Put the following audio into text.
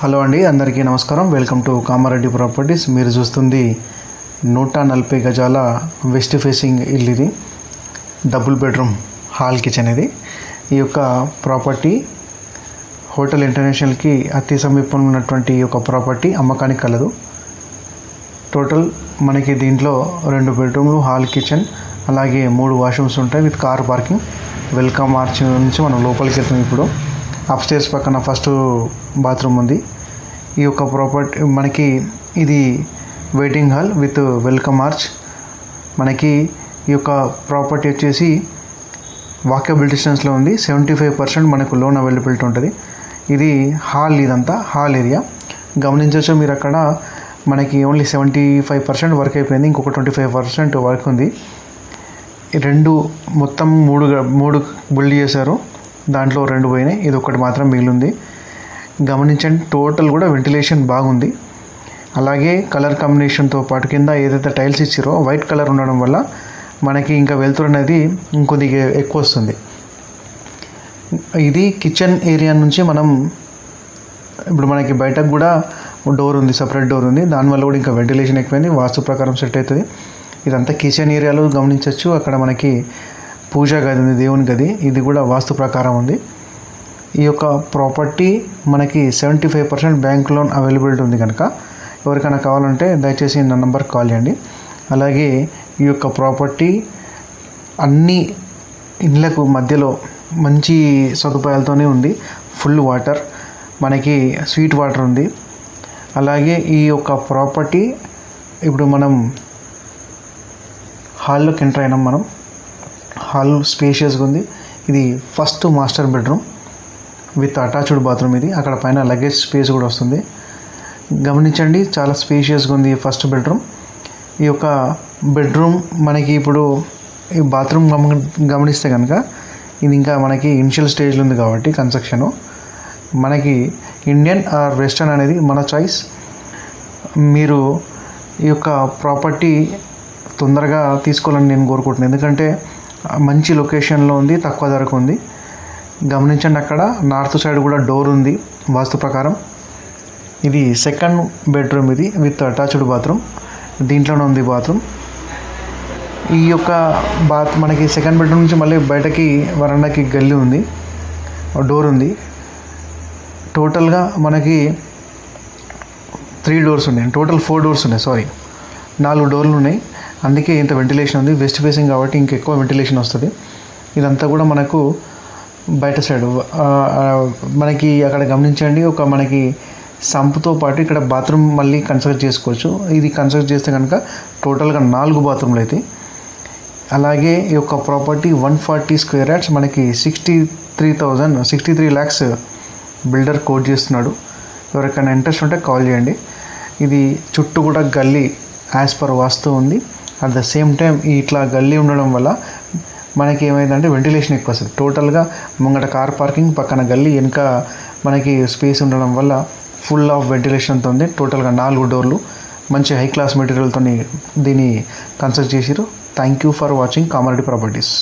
Hello అండి అందరికీ నమస్కారం. Welcome to Kamareddy properties. మీరు చూస్తుంది నూట నలభై గజాల వెస్ట్ ఫేసింగ్ ఇల్లు ఇది. డబుల్ బెడ్రూమ్ హాల్ కిచెన్ ఇది. ఈ యొక్క ప్రాపర్టీ హోటల్ ఇంటర్నేషనల్కి అతి సమీపంలో ఉన్నటువంటి ఈ యొక్క ప్రాపర్టీ అమ్మకానికి కలదు. టోటల్ మనకి దీంట్లో రెండు బెడ్రూమ్లు హాల్ కిచెన్ అలాగే మూడు వాష్రూమ్స్ ఉంటాయి with car parking. Welcome arch నుంచి మనం లోపలికి వెళ్తాం ఇప్పుడు. అప్స్టేర్స్ పక్కన ఫస్ట్ బాత్రూమ్ ఉంది. ఈ యొక్క ప్రాపర్టీ మనకి ఇది waiting hall with welcome arch మనకి ఈ యొక్క ప్రాపర్టీ వచ్చేసి వాకబుల్ డిస్టెన్స్లో ఉంది. సెవెంటీ ఫైవ్ పర్సెంట్ మనకు లోన్ అవైలబిలిటీ ఉంటుంది. ఇది హాల్ ఇదంతా హాల్ ఏరియా గమనించవచ్చు మీరు అక్కడ మనకి only seventy five percent work అయిపోయింది. ఇంకొక ట్వంటీ ఫైవ్ పర్సెంట్ వర్క్ ఉంది రెండు మొత్తం మూడు మూడు బిల్డ్ చేశారు. దాంట్లో రెండు పోయినాయి. ఇది ఒకటి మాత్రం మిగిలింది. గమనించండి టోటల్ కూడా వెంటిలేషన్ బాగుంది. అలాగే కలర్ కాంబినేషన్తో పాటు కింద ఏదైతే టైల్స్ ఇచ్చారో వైట్ కలర్ ఉండడం వల్ల మనకి ఇంకా వెళ్తురు అనేది ఇంకొద్దిగా ఎక్కువ వస్తుంది. ఇది కిచెన్ ఏరియా నుంచి మనం ఇప్పుడు మనకి బయటకు కూడా డోర్ ఉంది సపరేట్ డోర్ ఉంది. దానివల్ల కూడా ఇంకా వెంటిలేషన్ ఎక్కువైంది వాస్తు ప్రకారం సెట్ అవుతుంది. ఇదంతా కిచెన్ ఏరియాలో గమనించవచ్చు. అక్కడ మనకి పూజా గది ఉంది దేవుని గది. ఇది కూడా వాస్తు ప్రకారం ఉంది. ఈ యొక్క ప్రాపర్టీ మనకి seventy five percent bank loan availability ఉంది కనుక. ఎవరికైనా కావాలంటే దయచేసి నా నెంబర్ కాల్ చేయండి. అలాగే ఈ యొక్క ప్రాపర్టీ అన్ని ఇండ్లకు మధ్యలో మంచి సదుపాయాలతోనే ఉంది. Full water. మనకి స్వీట్ వాటర్ ఉంది. అలాగే ఈ యొక్క ప్రాపర్టీ ఇప్పుడు మనం హాల్లోకి ఎంటర్ అయినాం మనం. హాల్ స్పేషియస్గా ఉంది. ఇది first master bedroom with attached bathroom ఇది. అక్కడ పైన లగేజ్ స్పేస్ కూడా వస్తుంది. గమనించండి చాలా స్పేషియస్గా ఉంది ఫస్ట్ బెడ్రూమ్ ఈ యొక్క బెడ్రూమ్ మనకి ఇప్పుడు ఈ బాత్రూమ్ గమ గమనిస్తే కనుక ఇది ఇంకా మనకి ఇనిషియల్ స్టేజ్లో ఉంది కాబట్టి కన్స్ట్రక్షను మనకి ఇండియన్ ఆర్ వెస్టర్న్ అనేది మన చాయిస్ మీరు ఈ యొక్క ప్రాపర్టీ తొందరగా తీసుకోవాలని నేను కోరుకుంటున్నాను. ఎందుకంటే మంచి లొకేషన్లో ఉంది తక్కువ ధరకు ఉంది. గమనించండి అక్కడ నార్త్ సైడ్ కూడా డోర్ ఉంది వాస్తు ప్రకారం. ఇది సెకండ్ బెడ్రూమ్ ఇది విత్ అటాచ్డ్ బాత్రూమ్ దీంట్లోనే ఉంది బాత్రూమ్ ఈ యొక్క బాత్ మనకి సెకండ్ బెడ్రూమ్ నుంచి మళ్ళీ బయటకి వరండాకి గల్లి ఉంది డోర్ ఉంది. టోటల్గా మనకి త్రీ డోర్స్ ఉన్నాయి టోటల్ ఫోర్ డోర్స్ ఉన్నాయి సారీ నాలుగు డోర్లు ఉన్నాయి. అందుకే ఇంత వెంటిలేషన్ ఉంది. వెస్ట్ ఫేసింగ్ కాబట్టి ఇంకెక్కువ వెంటిలేషన్ వస్తుంది. ఇదంతా కూడా మనకు బయట సైడ్ మనకి అక్కడ గమనించండి. ఒక మనకి సంపుతో పాటు ఇక్కడ బాత్రూమ్ మళ్ళీ కన్స్ట్రక్ట్ చేసుకోవచ్చు. ఇది కన్స్ట్రక్ట్ చేస్తే కనుక టోటల్గా నాలుగు బాత్రూమ్లు అయితే. అలాగే ఈ యొక్క property one forty square yards మనకి sixty three thousand sixty three lakhs builder quote చేస్తున్నాడు. ఎవరికైనా ఇంట్రెస్ట్ ఉంటే కాల్ చేయండి. ఇది చుట్టూ కూడా గల్లీ యాజ్ పర్ వాస్తు ఉంది. అట్ ద సేమ్ టైం ఇట్లా గల్లీ ఉండడం వల్ల మనకి ఏమైందంటే వెంటిలేషన్ ఎక్కువ వస్తుంది టోటల్గా ముంగట కార్ పార్కింగ్ పక్కన గల్లీ వెనుక మనకి స్పేస్ ఉండడం వల్ల ఫుల్ ఆఫ్ వెంటిలేషన్తో ఉంది. టోటల్గా నాలుగు డోర్లు మంచి హై క్లాస్ మెటీరియల్తో దీన్ని కన్స్ట్రక్ట్ చేసిరు thank you for watching Kamareddy properties